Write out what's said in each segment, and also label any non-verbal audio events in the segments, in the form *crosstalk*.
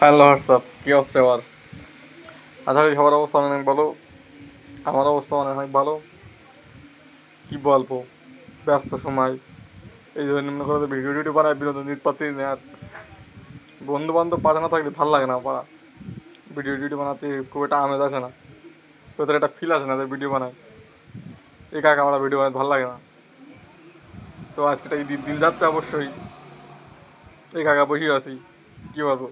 Hello WhatsApp কী অবস্থা আবার আশা সবার অবস্থা অনেক ভালো। আমার অবস্থা অনেক অনেক ভালো। কী বলব? ব্যস্ত সময়। এই জন্য মনে করো ভিডিও টিডিও বানায়, বিনোদন দিতে পারতেই না। আর বন্ধু বান্ধব পাশে না থাকলে ভালো লাগে না পাড়া ভিডিও টিডিও বানাতে খুব একটা আমেজ আসে না। তোদের একটা ফিল আসে না যে ভিডিও বানায়। একা একা আমরা ভিডিও বানাতে ভালো লাগে না। তো আজকে দিন দিন যাচ্ছে অবশ্যই। একা একা বসে আছি। কী বলব?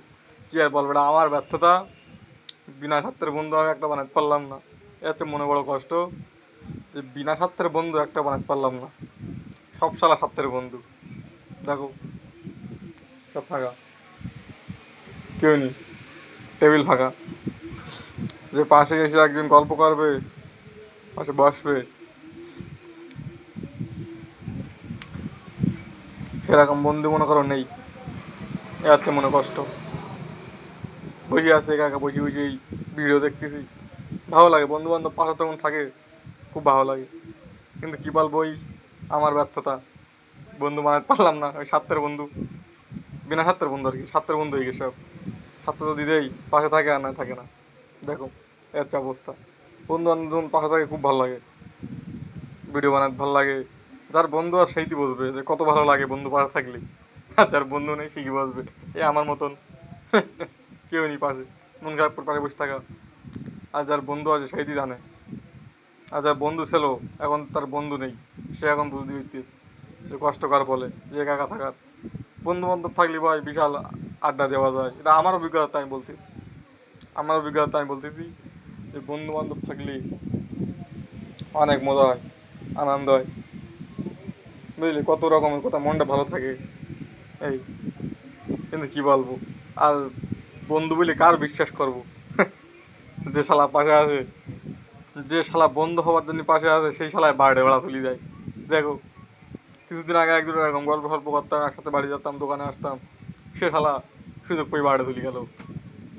কী আর বলব, এটা আমার ব্যর্থতা। বিনা স্বার্থের বন্ধু আমি একটা বানাতে পারলাম না। এ হচ্ছে মনে বড় কষ্ট যে বিনা স্বার্থের বন্ধু একটা বানাতে পারলাম না। সব সালা স্বার্থের বন্ধু। দেখো, সব ফাঁকা। কেউ নেই। টেবিল ফাঁকা। যে পাশে এসে একজন গল্প করবে, পাশে বসবে। সেরকম বন্ধু মনে করো নেই। এ হচ্ছে মনে কষ্ট। বসে আছে একা বসে বসে এই ভিডিও দেখতেছি। ভালো লাগে বন্ধু বান্ধব পাশে তখন থাকে, খুব ভালো লাগে। কিন্তু কী বলব, ওই আমার ব্যর্থতা। বন্ধু বানাতে পারলাম না, ওই স্বার্থের বন্ধু। বিনা স্বার্থের বন্ধু আর কি, স্বার্থের বন্ধু হয়ে গেছে সব। স্বার্থ তো দিদেই পাশে থাকে আর না থাকে না। দেখো, এর অবস্থা। বন্ধু বান্ধব পাশে থাকে, খুব ভালো লাগে। ভিডিও বানাতে ভালো লাগে। যার বন্ধু আর সেইটি বসবে যে কত ভালো লাগে বন্ধু পাশে থাকলে। আর যার বন্ধু নেই, সে কি বসবে এ আমার মতন। *laughs* কেউ নেই পাশে। মন খারাপ করে পাশে বসে থাকা। আর যার বন্ধু আছে সেইটি জানে। আর যার বন্ধু ছিল, এখন তার বন্ধু নেই। সে এখন বুঝতে পারতিস। যে কষ্টকর বলে? যে একা থাকার। বন্ধু বান্ধব থাকলে ভাই বিশাল আড্ডা দেওয়া যায়। এটা আমার অভিজ্ঞতা আমি বলতেছি। আমার অভিজ্ঞতা আমি বলতেছি যে বন্ধু বান্ধব থাকলে অনেক মজা হয়, আনন্দ হয়। বুঝলি? কত রকমের কথা, মনটা ভালো থাকে। এই, কিন্তু কি বলব? আর বন্ধু বলে কার বিশ্বাস করব? যে শালা পাশে আছে, যে শালা বন্ধু হওয়ার জন্য পাশে আছে, সেই শালায় বাড়ে বেড়া চলে যায়। দেখো, কিছুদিন আগে একজন এরকম গল্প গল্প করতাম, একসাথে বাড়ি যেতাম, দোকানে আসতাম, সে শালা সুযোগ পেয়ে বাড়ে চলে গেল।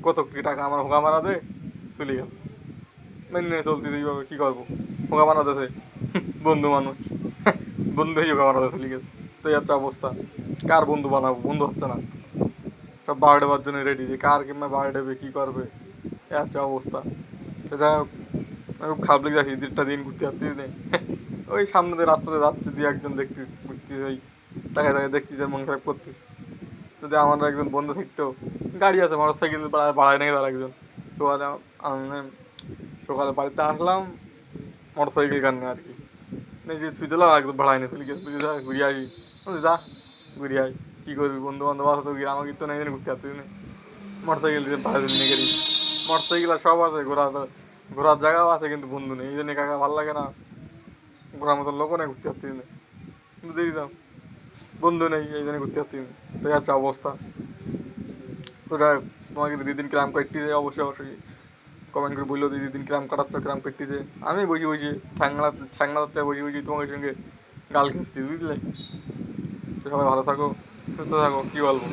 কত কি টাকা আমার হোগা মারা দে, চলে গেল। মেনে চলতেছে এইভাবে, কী করব? হোগা মারা দেছে, বন্ধু মানুষ। বন্ধু হোগা মারা চলে গেছে। তো এই হচ্ছে অবস্থা। কার বন্ধু বানাবো? বন্ধু হচ্ছে না। সব বারো দেওয়ার জন্য রেডি যে কার কিংবা বারো দেবে কী করবে? এ হচ্ছে অবস্থা। যাই হোক খুব খারাপ লেগে যাচ্ছি দেড়টা দিন ঘুরতে যাচ্ছিস নে *laughs* ওই সামনে দিয়ে রাস্তাতে যাচ্ছে, দিয়ে একজন দেখতিস ঘুরতিস ওই তাকে তাকে দেখতিস মন খারাপ করতিস যদি আমার একজন বন্ধু থাকতো, গাড়ি আছে মোটর সাইকেল বাড়ায় নিয়ে তার একজন। সকালে সকালে বাড়িতে আসলাম মোটর সাইকেল কান্নে আর কি। নিজে তুই দিলাম একদম ভাড়ায় নিয়ে তুই ঘুরিয়ে আসবি। যা, ঘুরিয়ে আয়। কী করবি বন্ধু বান্ধব আছে তো গিয়ে আমাকে তো নেই ঘুরতে আসতে মোটর সাইকেল দিয়ে ভাড়া নিয়ে গেলি। মোটর সাইকেল আর সব আছে ঘোরা ঘোরার জায়গাও আছে কিন্তু বন্ধু নেই। এই জন্য কাকা ভালো লাগে না। ঘোরার মতো লোকও নেই ঘুরতে আসতে কিন্তু দেখি যাও বন্ধু নেই, এই জন্য ঘুরতে যাচ্ছিস না তো এই হচ্ছে অবস্থা। যাই তোমাকে যদি দিন ক্রাম কাটতে যায় অবশ্যই অবশ্যই। কমেন্ট করে বলল দিদি দিন ক্রাম কাটাচ্ছ, ক্রাম কাটতে যে আমি বসে বসে ঠ্যাংলা ঠ্যাংলা যাচ্ছে বসে বসে তোমাকে সঙ্গে গাল খেঁচতে বুঝলে? সবাই ভালো থাকো। সুস্থ থাকো কী বলব